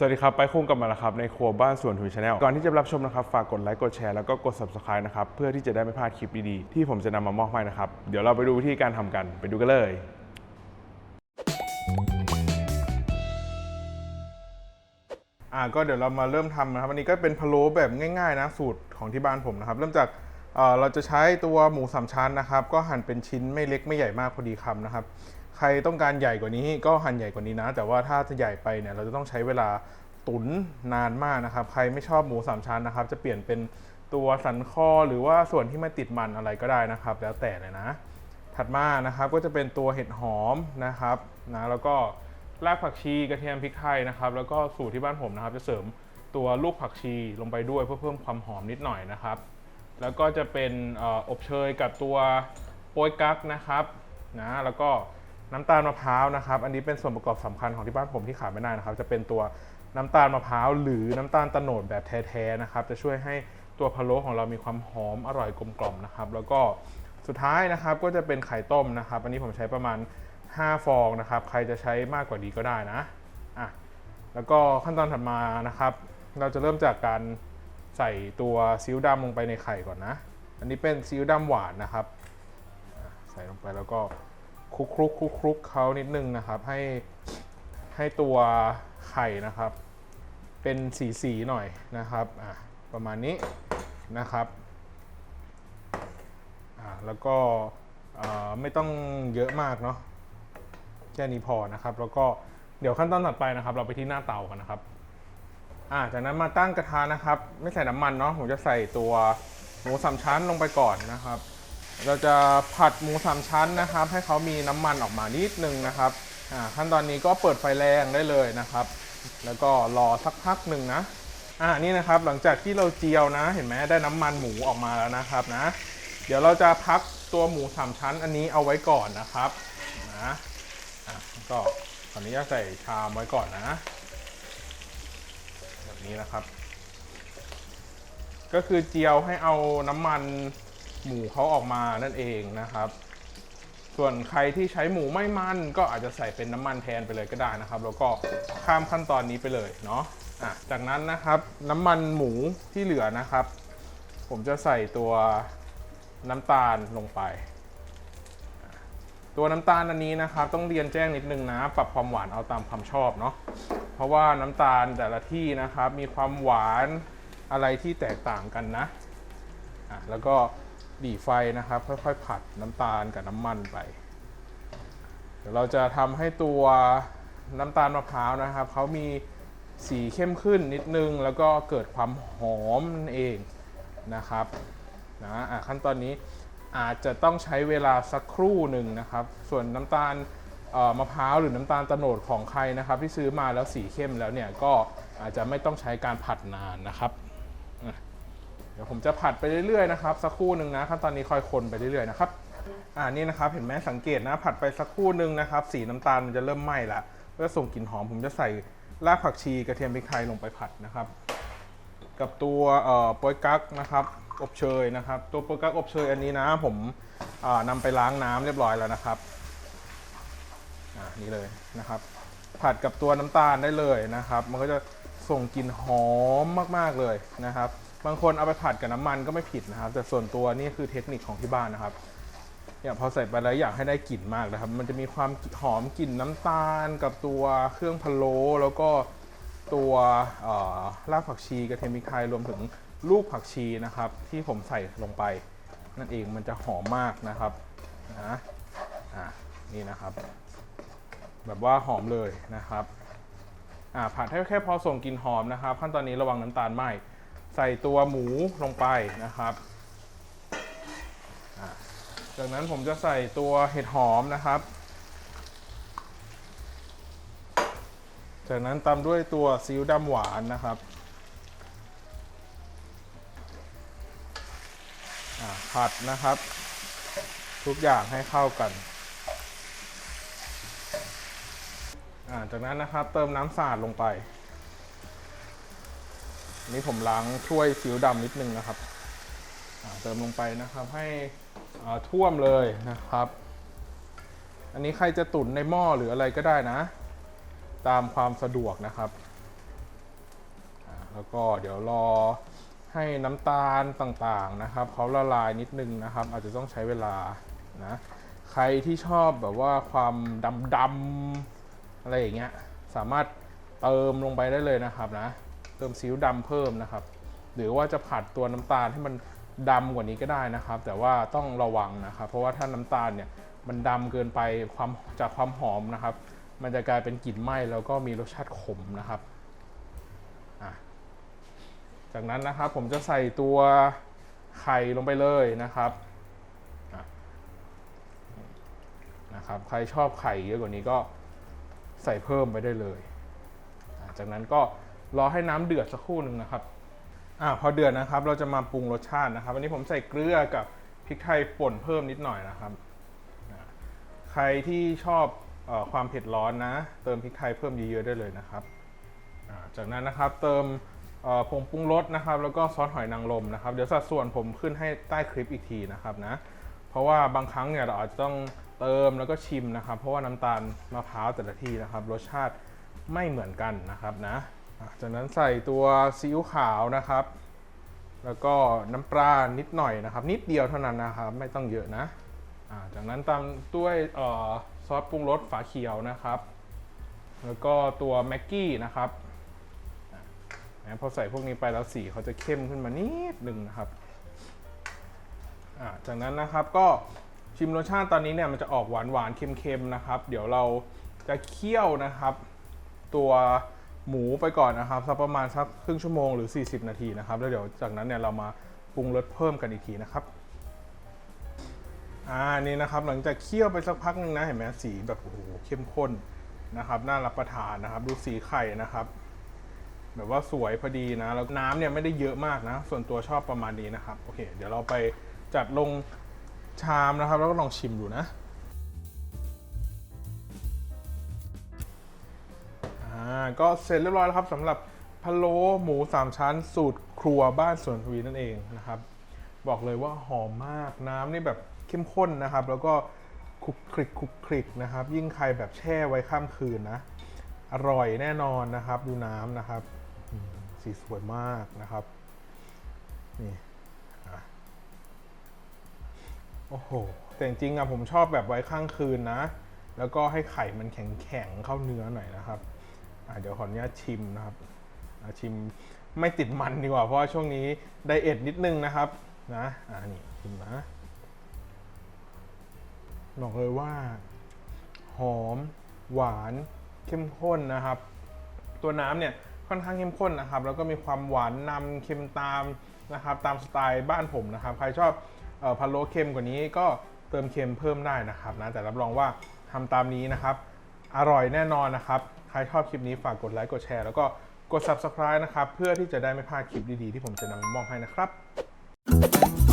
สวัสดีครับ ไปคุ้งกลับมาแล้วครับ ในครัวบ้านสวนถุยชาแนลก่อนที่จะรับชมนะครับ ฝากกดไลค์กดแชร์แล้วก็กด subscribe นะครับ เพื่อที่จะได้ไม่พลาดคลิปดีๆ ที่ผมจะนำมามอบให้นะครับ เดี๋ยวเราไปดูวิธีการทำกันไปดูกันเลยอ่าก็เดี๋ยวเรามาเริ่มทำนะครับอันนี้ก็เป็นพะโล้แบบง่าย ๆ นะสูตรของที่บ้านผมนะครับ เริ่มจากเอ่อเราจะใช้ตัวหมูสามชั้นนะครับ ก็หั่นเป็นชิ้นไม่เล็กไม่ใหญ่มากพอดีคำนะครับ ใครต้องการใหญ่กว่านี้ก็หั่นใหญ่กว่านี้นะ แต่ว่าถ้าจะใหญ่ไปเนี่ยเราจะต้องใช้เวลาตุ๋นนานมากนะครับ ใครไม่ชอบหมูสามชั้นนะครับ จะเปลี่ยนเป็นตัวสันคอหรือว่าส่วนที่ไม่ติดมันอะไรก็ได้นะครับ แล้วแต่เลยนะ ถัดมานะครับก็จะเป็นตัวเห็ดหอมนะครับนะแล้วก็รากผักชีกระเทียมพริกไทยนะครับ แล้วก็สูตรที่บ้านผมนะครับ จะเสริมตัวลูกผักชีลงไปด้วยเพื่อเพิ่มความหอมนิดหน่อยนะครับ แล้วก็จะเป็นอออบเชยกับตัวโป๊ยกั๊กนะครับนะแล้วก็ น้ำตาลมะพร้าวนะครับ อันนี้เป็นส่วนประกอบสำคัญของที่บ้านผมที่ขาดไม่ได้นะครับ จะเป็นตัวน้ำตาลมะพร้าวหรือน้ำตาลตะโนดแบบแท้ๆนะครับ จะช่วยให้ตัวพะโล้ของเรามีความหอมอร่อยกลมกล่อมนะครับ แล้วก็สุดท้ายนะครับก็จะเป็นไข่ต้มนะครับ อันนี้ผมใช้ประมาณ 5 ฟองนะครับ ใครจะใช้มากกว่านี้ก็ได้นะอะแล้วก็ขั้นตอนถัดมานะครับ เราจะเริ่มจากการใส่ตัวซีอิ๊วดำลงไปในไข่ก่อนนะ อันนี้เป็นซีอิ๊วดำหวานนะครับ ใส่ลงไปแล้วก็ คลุกคลุกคลุกคลุกเขานิดนึงนะครับ ให้ให้ตัวไข่นะครับ เป็นสีสีๆหน่อยนะครับอะประมาณนี้นะครับอะแล้วก็ไม่ต้องเยอะมากเนาะแค่นี้พอนะครับ แล้วก็เดี๋ยวขั้นตอนถัดไปนะครับ เราไปที่หน้าเตากันนะครับอ่าจากนั้นมาตั้งกระทะนะครับ ไม่ใส่น้ำมันเนาะผมจะใส่ตัวหมูสามชั้นลงไปก่อนนะครับ เราจะผัดหมูสามชั้นนะครับ ให้เขามีน้ำมันออกมานิดนึงนะครับขั้นตอนนี้ก็เปิดไฟแรงได้เลยนะครับ แล้วก็รอสักพักหนึ่งนะอ่านี่นะครับหลังจากที่เราเจียวนะ เห็นไหมได้น้ำมันหมูออกมาแล้วนะครับนะ เดี๋ยวเราจะพักตัวหมูสามชั้นอันนี้เอาไว้ก่อนนะครับนะอะก็ขออนุญาตใส่ชามไว้ก่อนนะ แบบนี้นะครับ ก็คือเจียวให้เอาน้ำมัน หมูเขาออกมานั่นเองนะครับ ส่วนใครที่ใช้หมูไม่มัน ก็อาจจะใส่เป็นน้ำมันแทนไปเลยก็ได้นะครับ แล้วก็ข้ามขั้นตอนนี้ไปเลยเนาะอะจากนั้นนะครับน้ำมันหมูที่เหลือนะครับ ผมจะใส่ตัวน้ำตาลลงไป ตัวน้ำตาลอันนี้นะครับ ต้องเรียนแจ้งนิดนึงนะ ปรับความหวานเอาตามความชอบเนาะเพราะว่าน้ำตาลแต่ละที่นะครับ มีความหวานอะไรที่แตกต่างกันนะอะแล้วก็ ดีไฟนะครับค่อยๆผัดน้ำตาลกับน้ำมันไป เดี๋ยวเราจะทำให้ตัวน้ำตาลมะพร้าวนะครับเขามีสีเข้มขึ้นนิดนึง แล้วก็เกิดความหอมนั่นเองนะครับนะะขั้นตอนนี้อาจจะต้องใช้เวลาสักครู่หนึ่งนะครับ ส่วนน้ำตาลมะพร้าวหรือน้ำตาลโตโนดของใครนะครับ ที่ซื้อมาแล้วสีเข้มแล้วเนี่ยก็อาจจะไม่ต้องใช้การผัดนานนะครับ ดี๋ยวผมจะผัดไปเรื่อยๆนะครับสักครู่หนึ่งนะขั้นตอนนี้คอยคนไปเรื่อยๆนะครับอ่านี่นะครับเห็นไหมสังเกตนะผัดไปสักครู่หนึ่งนะครับ สีน้ำตาลมันจะเริ่มไหม้ละเพื่อส่งกลิ่นหอมผมจะใส่รากผักชีกระเทียมพริกไทยลงไปผัดนะครับ กับตัวเอ่อโป๊ยกั๊กนะครับอบเชยนะครับ ตัวโป๊ยกั๊กอบเชยอันนี้นะ ผมอ่านำไปล้างน้ำเรียบร้อยแล้วนะครับอ่านี่เลยนะครับ ผัดกับตัวน้ำตาลได้เลยนะครับ มันก็จะส่งกลิ่นหอมมากๆเลยนะครับ บางคนเอาไปผัดกับน้ำมันก็ไม่ผิดนะครับ แต่ส่วนตัวนี่คือเทคนิคของที่บ้านนะครับเนี่ยพอใส่ไปแล้วอยากให้ได้กลิ่นมากนะครับ มันจะมีความหอมกลิ่นน้ำตาล กับตัวเครื่องพะโล้แล้วก็ตัวรากผักชีกระเทียมพริกไทยรวมถึงลูกผักชีนะครับ ที่ผมใส่ลงไป นั่นเองมันจะหอมมากนะครับนะอ่านี่นะครับ แบบว่าหอมเลยนะครับอ่าผัดให้แค่พอส่งกลิ่นหอมนะครับ ขั้นตอนนี้ระวังน้ำตาลไหม ใส่ตัวหมูลงไปนะครับ จากนั้นผมจะใส่ตัวเห็ดหอมนะครับ จากนั้นตามด้วยตัวซีอิ๊วดำหวานนะครับผัดนะครับ ทุกอย่างให้เข้ากันจากนั้นนะครับเติมน้ำสะอาดลงไป นี้ผมล้างถ้วยซีอิ๊วดำนิดนึงนะครับเติมลงไปนะครับให้ท่วมเลยนะครับ อันนี้ใครจะตุ๋นในหม้อหรืออะไรก็ได้นะ ตามความสะดวกนะครับแล้วก็เดี๋ยวรอให้น้ำตาลต่างๆนะครับเขาละลายนิดนึงนะครับ อาจจะต้องใช้เวลานะใครที่ชอบแบบว่าความดำๆอะไรอย่างเงี้ยสามารถเติมลงไปได้เลยนะครับนะ เติมซีอิ๊วดำเพิ่มนะครับ หรือว่าจะผัดตัวน้ำตาลให้มันดำกว่านี้ก็ได้นะครับ แต่ว่าต้องระวังนะครับ เพราะว่าถ้าน้ำตาลเนี่ยมันดำเกินไปความจากความหอมนะครับ มันจะกลายเป็นกลิ่นไหม้แล้วก็มีรสชาติขมนะครับจากนั้นนะครับผมจะใส่ตัวไข่ลงไปเลยนะครับนะครับใครชอบไข่เยอะกว่านี้ก็ใส่เพิ่มไปได้เลย จากนั้นก็ รอให้น้ำเดือดสักครู่หนึ่งนะครับอ่าพอเดือดนะครับ เราจะมาปรุงรสชาตินะครับอันนี้ผมใส่เกลือกับพริกไทยป่นเพิ่มนิดหน่อยนะครับ ใครที่ชอบอความเผ็ดร้อนนะ เติมพริกไทยเพิ่มเยอะๆได้เลยนะครับ จากนั้นนะครับเติมผงปรุงรสนะครับ แล้วก็ซอสหอยนางรมนะครับ เดี๋ยวสัดส่วนผมขึ้นให้ใต้คลิปอีกทีนะครับนะ เพราะว่าบางครั้งเนี่ยเราอาจจะต้องเติมแล้วก็ชิมนะครับ เพราะว่าน้ำตาลมะพร้าวแต่ละที่นะครับ รสชาติไม่เหมือนกันนะครับนะ จากนั้นใส่ตัวซีอิ๊วขาวนะครับ แล้วก็น้ำปลานิดหน่อยนะครับ นิดเดียวเท่านั้นนะครับ ไม่ต้องเยอะนะาจากนั้นตามด้วยออซอสปรุงรสฝาเขียวนะครับ แล้วก็ตัวแม็กกี้นะครับพอใส่พวกนี้ไปแล้วสีเขาจะเข้มขึ้นมานิดหนึ่งนะครับาจากนั้นนะครับก็ชิมรสชาติตอนนี้เนี่ยมันจะออกหวานหวานเค็มๆนะครับ เดี๋ยวเราจะเคี่ยวนะครับ ตัว หมูไปก่อนนะครับสักประมาณสักครึ่งชั่วโมงหรือ 40 นาทีนะครับแล้วเดี๋ยวจากนั้นเนี่ยเรามาปรุงรสเพิ่มกันอีกทีนะครับอ่านี่นะครับหลังจากเคี่ยวไปสักพักหนึ่งนะเห็นไหมสีแบบโอ้โหเข้มข้นนะครับน่ารับประทานนะครับ ดูสีไข่นะครับ แบบว่าสวยพอดีนะแล้วน้ำเนี่ยไม่ได้เยอะมากนะ ส่วนตัวชอบประมาณนี้นะครับโอเค เดี๋ยวเราไปจัดลงชามนะครับ แล้วก็ลองชิมดูนะ ก็เสร็จเรียบร้อยแล้วครับสำหรับพะโล้หมูสามชั้น สูตรครัวบ้านสวนทวีนั่นเองนะครับ บอกเลยว่าหอมมากน้ำนี่แบบเข้มข้นนะครับ แล้วก็คลุกคลิกคลุกคลิกนะครับ ยิ่งใครแบบแช่ไว้ข้ามคืนนะ อร่อยแน่นอนนะครับ ดูน้ำนะครับ สีสวยมากนะครับ นี่โอ้โห แต่จริงๆอะผมชอบแบบไว้ข้างคืนนะ แล้วก็ให้ไข่มันแข็งๆเข้าเนื้อหน่อยนะครับ เดี๋ยวขออนุญาตชิมนะครับชิมไม่ติดมันดีกว่า เพราะว่าช่วงนี้ไดเอทนิดนึงนะครับนะอ่านี่ชิมนะบอกเลยว่า หอม หวานเข้มข้นนะครับ ตัวน้ำเนี่ยค่อนข้างเข้มข้นนะครับ แล้วก็มีความหวานนำเค็มตามนะครับ ตามสไตล์บ้านผมนะครับ ใครชอบออพะโล้เค็มกว่านี้ก็เติมเค็มเพิ่มได้นะครับนะแต่รับรองว่าทำตามนี้นะครับ อร่อยแน่นอนนะครับ ใครชอบคลิปนี้ฝากกดไลค์กดแชร์แล้วก็กด subscribe นะครับ เพื่อที่จะได้ไม่พลาดคลิปดีๆ ที่ผมจะนำมามอบให้นะครับ